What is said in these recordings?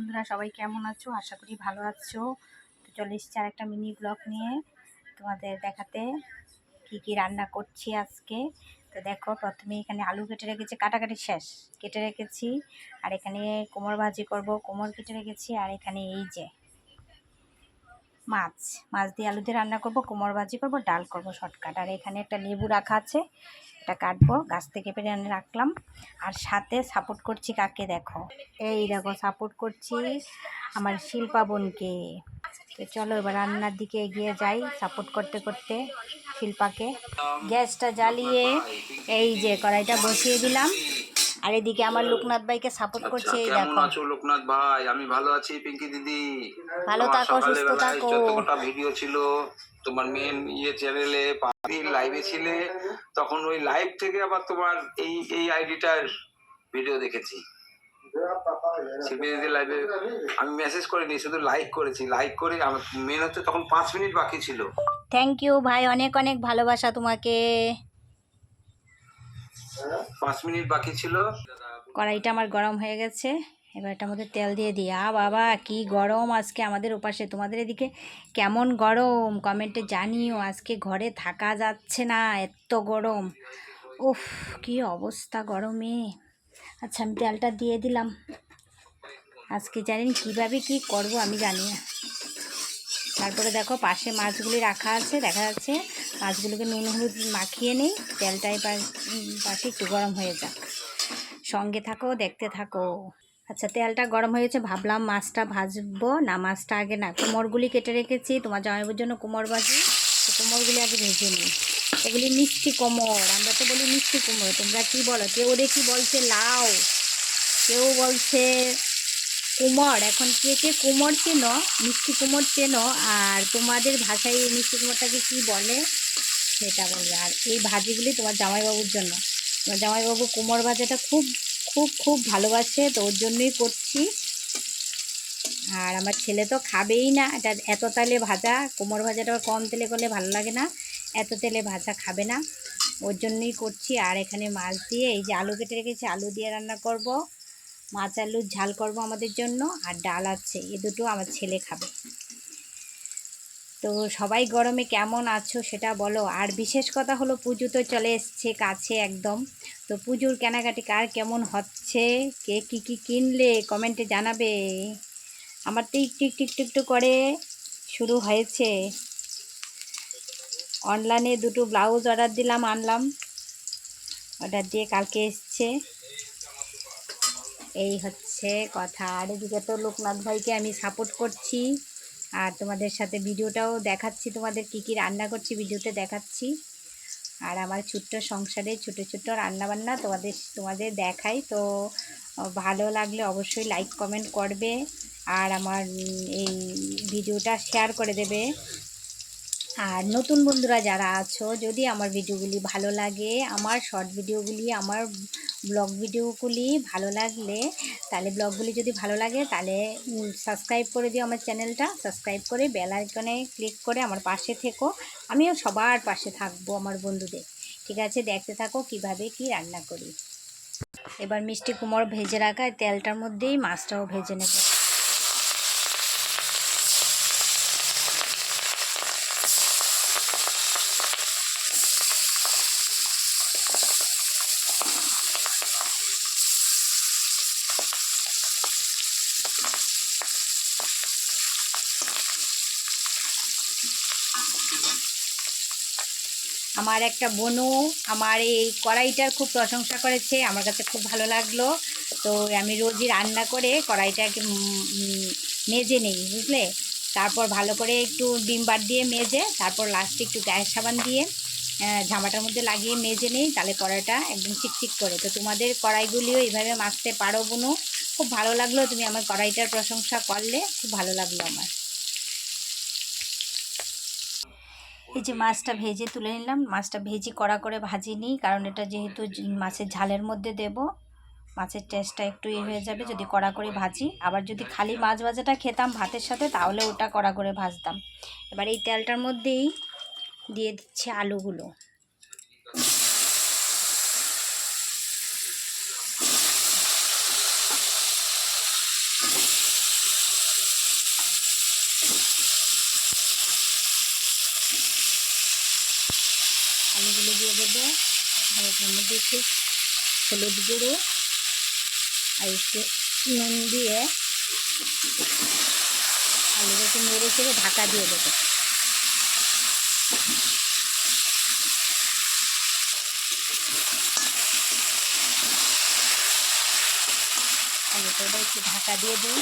বন্ধুরা, সবাই কেমন আছো? আশা করি ভালো আছো। তো চলে এসছি আর একটা মিনি ব্লগ নিয়ে তোমাদের দেখাতে। কি কি রান্না করছি আজকে? তো দেখো, প্রথমে এখানে আলু কেটে রেখেছি, কাটাকাটি শেষ। কেটে রেখেছি, আর এখানে কোমর ভাজি করব, কোমর কেটে রেখেছি, আর এখানে এই যে মাছ মাছ দিয়ে আলু দিয়ে রান্না করব কোমর ভাজি করব, ডাল করব শর্টকাট। আর এখানে একটা লেবু রাখা আছে, এটা কাটবো, গাছ থেকে পেরে এনে রাখলাম। আর সাথে সাপোর্ট করছি কাকে দেখো? এই দেখো, সাপোর্ট করছি আমার শিল্পা বোনকে। তো চলো এবার রান্নার দিকে এগিয়ে যাই, সাপোর্ট করতে করতে শিল্পাকে। গ্যাসটা জ্বালিয়ে এই যে কড়াইটা বসিয়ে দিলাম। আর এদিকে আমার লোকনাথ ভাইকে সাপোর্ট করছে এই আচ্ছা, দেখো। আছো লোকনাথ ভাই? আমি ভালো আছি পিঙ্কি দিদি। ভালো থাকো, সুস্থ থাকো। যতটা ভিডিও ছিল তোমার মেন ইয়ে চ্যানেলে লাইভে ছিলে তখন ওই লাইভ থেকে আবার তোমার এই এই আইডিটার ভিডিও দেখেছি। লাইভে আমি মেসেজ করিনি শুধু লাইক করেছি। লাইক করে আমার মেন হচ্ছে তখন পাঁচ মিনিট বাকি ছিল। থ্যাংক ইউ ভাই। অনেক অনেক ভালোবাসা তোমাকে। পাঁচ মিনিট বাকি ছিল। কড়াইটা আমার গরম হয়ে গেছে। এবার এটার মধ্যে তেল দিয়ে দিই। আ বাবা, কি গরম আজকে আমাদের ওপাশে। তোমাদের এদিকে কেমন গরম? কমেন্টে জানিও। আজকে ঘরে থাকা যাচ্ছে না, এত গরম। উফ, কি অবস্থা গরমে। আচ্ছা আমি তেলটা দিয়ে দিলাম। আজকে জানেন কীভাবে কি করব আমি জানি না। তারপরে দেখো, পাশে মাছগুলি রাখা আছে, দেখা যাচ্ছে মাছগুলোকে নুন হলুদ মাখিয়ে নিই তেলটাই পাশে একটু গরম হয়ে যাক। সঙ্গে থাকো, দেখতে থাকো। আচ্ছা তেলটা গরম হয়েছে ভাবলাম মাছটা ভাজবো। না, মাছটা আগে না, কোমরগুলি কেটে রেখেছি। তোমার জামাইয়ের জন্য কোমর ভাজি, তো কোমরগুলি আগে ভেজে নিই। এগুলি মিষ্টি কোমর, আমরা তো বলি মিষ্টি কোমর। তোমরা কি বলো? কেউ দেখি বলছে লাউ? কেউ বলছে কুমড় এখন কে কে কুমড় চেনো? মিষ্টি কুমড় চেনো? আর তোমাদের ভাষায় এই মিষ্টি কুমড়টাকে কী বলে? সেটা বলবে। আর এই ভাজিগুলি তোমার জামাইবাবুর জন্য। তোমার জামাইবাবু কুমড় ভাজাটা খুব খুব খুব ভালোবাসে, তো ওর জন্যই করছি। আর আমার ছেলে তো খাবেই না। এটা এত তেলে ভাজা কুমড় ভাজাটা কম তেলে করলে ভালো লাগে না। এত তেলে ভাজা খাবে না। ওর জন্যই করছি। আর এখানে মাছ দিয়ে এই যে আলু কেটে রেখেছি, আলু দিয়ে রান্না করব। মাছ আলুর ঝাল করব আমাদের জন্য, আর ডাল আছে, এ দুটো আমার ছেলে খাবে। তো সবাই গরমে কেমন আছো সেটা বলো, আর বিশেষ কথা হলো পুজো তো চলে এসছে কাছে একদম। তো পুজোর কেনাকাটি কার কেমন হচ্ছে, কে কী কী কিনলে কমেন্টে জানাবে। আমার তো একটু একটু একটু একটু করে শুরু হয়েছে। অনলাইনে দুটো ব্লাউজ অর্ডার দিলাম, আনলাম। অর্ডার দিয়ে কালকে এসছে। এই হচ্ছে কথা। আর এদিকে তো লোকনাথ ভাইকে আমি সাপোর্ট করছি। আর তোমাদের সাথে ভিডিওটাও দেখাচ্ছি, তোমাদের কি কি রান্না করছি ভিডিওতে দেখাচ্ছি। আর আমার ছোট্ট সংসারে ছোটো ছোটো রান্নাবান্না তোমাদের তোমাদের দেখাই। তো ভালো লাগলে অবশ্যই লাইক কমেন্ট করবে। আর আমার এই ভিডিওটা শেয়ার করে দেবে। আর নতুন বন্ধুরা যারা আছো, যদি আমার ভিডিওগুলি ভালো লাগে, আমার শর্ট ভিডিওগুলি, আমার ব্লগ ভিডিওগুলি ভালো লাগলে, তাহলে ব্লগগুলি যদি ভালো লাগে, তাহলে সাবস্ক্রাইব করে দিও আমার চ্যানেলটা। সাবস্ক্রাইব করে বেল আইকনে ক্লিক করে আমার পাশে থেকো। আমিও সবার পাশে থাকব আমার বন্ধুদের। ঠিক আছে, দেখতে থাকো কীভাবে কি রান্না করি। এবার মিষ্টি কুমড় ভেজে রাখা, তেলটার মধ্যেই মাছটাও ভেজে নেব। আমার একটা বোনও আমার এই কড়াইটার খুব প্রশংসা করেছে, আমার কাছে খুব ভালো লাগল। তো আমি রোজই রান্না করে কড়াইটাকে মেজে নিই, বুঝলে? তারপর ভালো করে একটু ডিম বার দিয়ে মেজে, তারপর লাস্টে একটু গ্যাস সাবান দিয়ে ঝামাটার মধ্যে লাগিয়ে মেজে নিই, তাহলে কড়াইটা একদম চিকচিক করে। তো তোমাদের কড়াইগুলিও এইভাবে মাজতে পারো বোনও খুব ভালো লাগল তুমি আমার কড়াইটার প্রশংসা করলে, খুব ভালো লাগল আমার। এই যে মাছটা ভেজে তুলে নিলাম। মাছটা ভেজে কড়া করে ভাজি নিই, কারণ এটা যেহেতু মাছের ঝালের মধ্যে দেব। মাছের টেস্টটা একটু ইয়ে হয়ে যাবে যদি কড়া করে ভাজি। আবার যদি খালি মাছ ভাজাটা খেতাম ভাতের সাথে, তাহলে ওটা কড়া করে ভাজতাম। এবার এই তেলটার মধ্যেই দিয়ে দিচ্ছে আলুগুলো দিয়ে দেবো এটার মধ্যে একটু হলুদ গুঁড়ো আর একটু নুন দিয়ে আলুটাকে নেড়ে চেড়ে ঢাকা দিয়ে দেবো। আলুটা একটু ঢাকা দিয়ে দিই।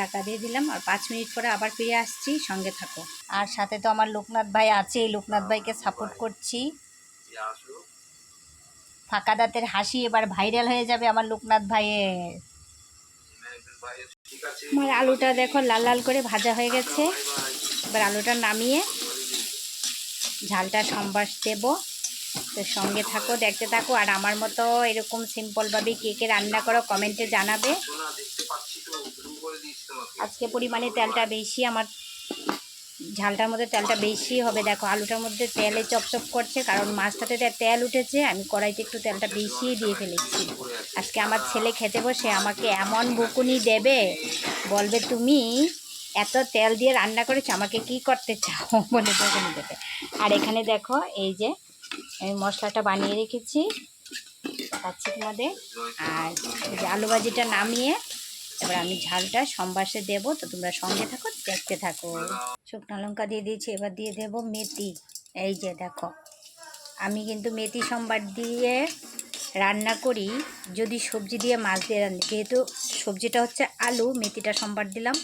টাকা দিয়ে দিলাম আর পাঁচ মিনিট পরে আবার ফিরে আসছি সঙ্গে থাকো। আর সাথে তো আমার লোকনাথ ভাই আছে এই লোকনাথ ভাইকে সাপোর্ট করছি। ফাঁকা দাঁতের হাসি এবার ভাইরাল হয়ে যাবে আমার লোকনাথ ভাইয়ের। আমার আলুটা দেখো লাল লাল করে ভাজা হয়ে গেছে। এবার আলুটা নামিয়ে ঝালটা সম্বাস দেবো। তো সঙ্গে থাকো দেখতে থাকো। আর আমার মতো এরকম সিম্পলভাবে কে কে রান্না করো কমেন্টে জানাবে। আজকে পরিমাণে তেলটা বেশি, আমার ঝালটার মধ্যে তেলটা বেশি হবে। দেখো, আলুটার মধ্যে তেলে চপচপ করছে, কারণ মাছটাতে তেল উঠেছে, আমি কড়াইতে একটু তেলটা বেশি দিয়ে ফেলেছি। আজকে আমার ছেলে খেতে বসে আমাকে এমন বকুনি দেবে, বলবে, তুমি এত তেল দিয়ে রান্না করেছ, আমাকে কি করতে চাও? বলে বকুনি দেবে। আর এখানে দেখো, এই যে আমি মশলাটা বানিয়ে রেখেছি, দেখাচ্ছি তোমাদের। আর আলু ভাজিটা নামিয়ে এবার আমি ঝালটা সম্বাসে দেবো, তো তোমরা সঙ্গে থাকো, দেখতে থাকো। শুকনো লঙ্কা দিয়ে দিয়েছি, এবার দিয়ে দেবো মেথি। এই যে দেখো, আমি কিন্তু মেথি সম্বার দিয়ে রান্না করি, যদি সবজি দিয়ে মাছ দিয়ে রান্না, যেহেতু সবজিটা হচ্ছে আলু, মেথিটা সম্বার দিলাম।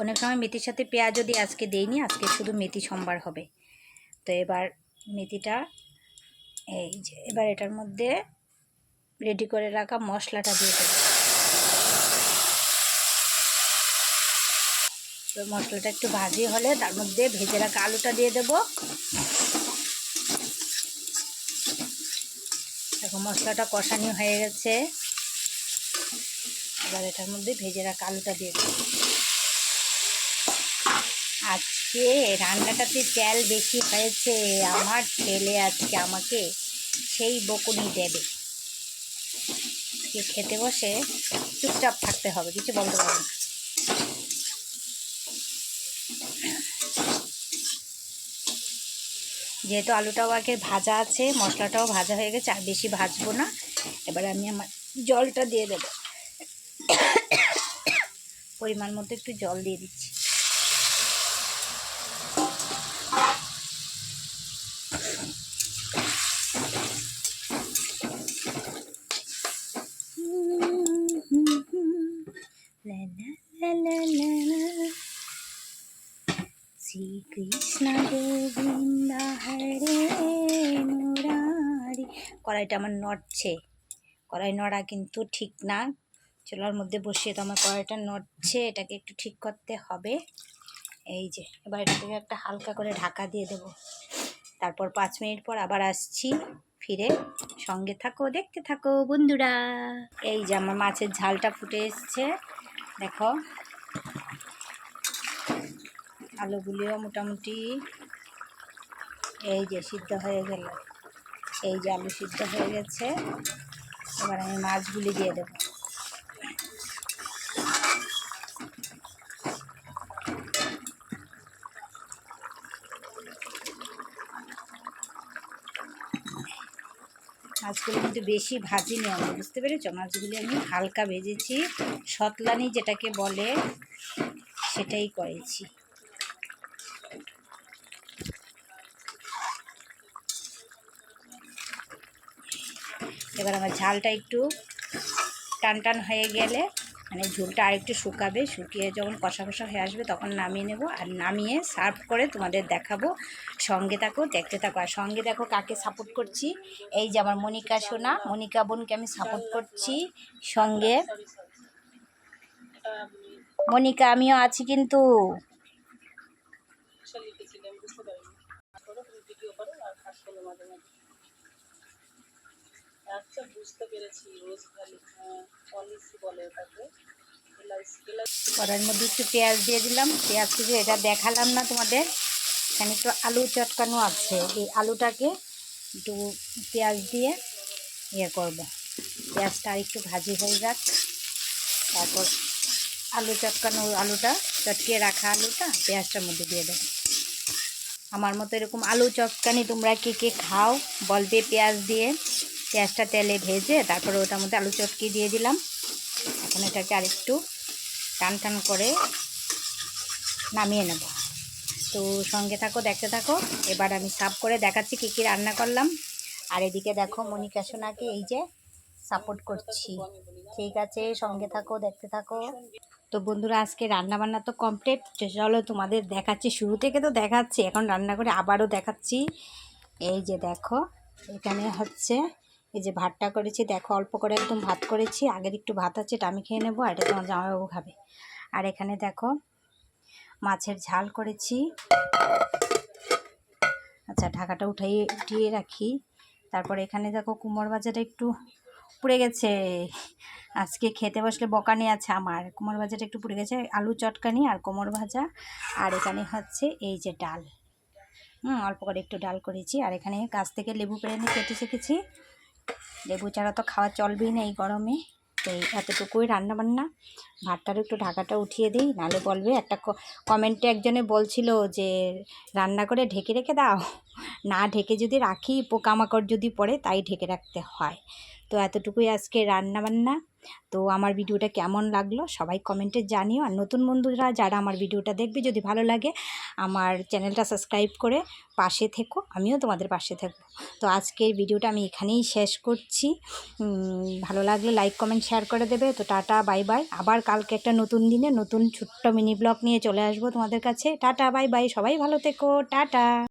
অনেক সময় মেথির সাথে পেঁয়াজ যদি আজকে দেইনি, আজকে শুধু মেথি সম্বার হবে। তো এবার মেথিটা, এই যে, এবার এটার মধ্যে রেডি করে রাখা মশলাটা দিয়ে দেবো। তো মশলাটা একটু ভাজি হলে তার মধ্যে ভেজে রাখা আলুটা দিয়ে দেবো। দেখো, মশলাটা কষানি হয়ে গেছে। এবার এটার মধ্যে ভেজে রাখা আলুটা দিয়ে দেবো। আজকে রান্নাটাতে তেল বেশি হয়েছে, আমার ছেলে আজকে আমাকে সেই বকুনি দেবে। খেতে বসে চুপচাপ থাকতে হবে, কিছু বলতে পারবে না। যেহেতু আলুটাও আগে ভাজা আছে, মশলাটাও ভাজা হয়ে গেছে, আর বেশি ভাজবো না। এবার আমি আমার জলটা দিয়ে দেবো। পরিমাণ মতো একটু জল দিয়ে দিচ্ছি। কড়াইটা আমার নড়ছে। কড়াই নড়া কিন্তু ঠিক না। চুলার মধ্যে বসিয়ে তো আমার কড়াইটা নড়ছে, এটাকে একটু ঠিক করতে হবে। এই যে, এবার এটাকে একটা হালকা করে ঢাকা দিয়ে দেব। তারপর পাঁচ মিনিট পর আবার আসছি, ফিরে সঙ্গে থাকো, দেখতে থাকো বন্ধুরা। এই যে আমার মাছের ঝালটা ফুটে এসছে, দেখো। আলুগুলিও মোটামুটি এই যে সিদ্ধ হয়ে গেল। এই যে আলু সিদ্ধ হয়ে গেছে। এবার আমি মাছগুলি দিয়ে দেবো। মাছগুলো কিন্তু বেশি ভাজিনি আমি, বুঝতে পেরেছ? মাছগুলি আমি হালকা ভেজেছি শতলানি যেটাকে বলে, সেটাই করেছি। এবার আমার ঝালটা একটু টান টান হয়ে গেলে মানে ঝোলটা আর একটু শুকাবে, শুকিয়ে যখন কষা কষা হয়ে আসবে তখন নামিয়ে নেব আর নামিয়ে সার্ভ করে তোমাদের দেখাবো। সঙ্গে থাকো, দেখতে থাকো। আর সঙ্গে দেখো কাকে সাপোর্ট করছি। এই যে আমার মনিকা সোনা, মনিকা বোনকে আমি সাপোর্ট করছি সঙ্গে। মনিকা, আমিও আছি কিন্তু লিখেছিলাম বুঝতে পারিনি করো তুমি ভিডিও করো আর কাজ করো মাঝে মাঝে আচ্ছা বুঝতে পেরেছি। রোজ ভ্যালি পলিসি বলে ওটাকে। কড়াইয়ের মধ্যে একটু পেঁয়াজ দিয়ে দিলাম। পেঁয়াজ কিছু এটা দেখালাম না তোমাদের। এখানে একটু আলু চটকানো আছে। এই আলুটাকে একটু পেঁয়াজ দিয়ে ইয়ে করব। পেঁয়াজটা আর একটু ভাজি হয়ে যাক। তারপর আলু চটকানো আলুটা, চটকিয়ে রাখা আলুটা, পেঁয়াজটার মধ্যে দিয়ে দেবো। আমার মতো এরকম আলু চটকানি তোমরা কে কে খাও বলবে পেঁয়াজ দিয়ে। পেঁয়াজটা তেলে ভেজে তারপরে ওটার মধ্যে আলু চটকি দিয়ে দিলাম। এখন এটাকে আরেকটু টান টান করে নামিয়ে নেব। তো সঙ্গে থাকো, দেখতে থাকো। এবার আমি সাফ করে দেখাচ্ছি কী কী রান্না করলাম। আর এদিকে দেখো মনিকা সোনাকে এই যে সাপোর্ট করছি। ঠিক আছে, সঙ্গে থাকো, দেখতে থাকো। তো বন্ধুরা, আজকে রান্না বান্না তো কমপ্লিট চলো তোমাদের দেখাচ্ছি। শুরু থেকে তো দেখাচ্ছি, এখন রান্না করে আবারও দেখাচ্ছি। এই যে দেখো, এখানে হচ্ছে এই যে ভাতটা করেছি, দেখো অল্প করে একদম ভাত করেছি, আগের একটু ভাত আছে এটা আমি খেয়ে নেব, আর এটা তোমার জামাইবাবু খাবে। আর এখানে দেখো মাছের ঝাল করেছি। আচ্ছা ঢাকাটা উঠাই, উঠিয়ে রাখি। তারপর এখানে দেখো কুমড় ভাজাটা একটু পুড়ে গেছে। আজকে খেতে বসলে বকানি আছে আমার। কুমড় ভাজাটা একটু পুড়ে গেছে, আলু চটকানি আর কোমর ভাজা। আর এখানে হচ্ছে এই যে ডাল। হুম, অল্প করে একটু ডাল করেছি। আর এখানে গাছ থেকে লেবু পেড়ে নিয়ে কেটে শিখেছি। লেবু চারা তো খাওয়া চলবেই না এই গরমে। তো এতটুকুই রান্না বান্না ভাতটার একটু ঢাকাটা উঠিয়ে দিই নালে বলবে একটা কমেন্টে একজনে বলছিল যে, রান্না করে ঢেকে রেখে দাও। না ঢেকে যদি রাখি, পোকামাকড় যদি পড়ে, তাই ঢেকে রাখতে হয়। তো এতটুকুই আজকে রান্না বান্না তো আমার ভিডিওটা কেমন লাগল সবাই কমেন্টে জানিও। আর নতুন বন্ধুরা যারা আমার ভিডিওটা দেখবে, যদি ভালো লাগে আমার চ্যানেলটা সাবস্ক্রাইব করে পাশে থেকো। আমিও তোমাদের পাশে থাকব। তো আজকের ভিডিওটা আমি এখানেই শেষ করছি। ভালো লাগলে লাইক কমেন্ট শেয়ার করে দেবে। তো টাটা বাই বাই আবার কালকে একটা নতুন দিনে নতুন ছোট্ট মিনি ব্লগ নিয়ে চলে আসব তোমাদের কাছে। টাটা বাই বাই সবাই ভালো থেকো। টাটা।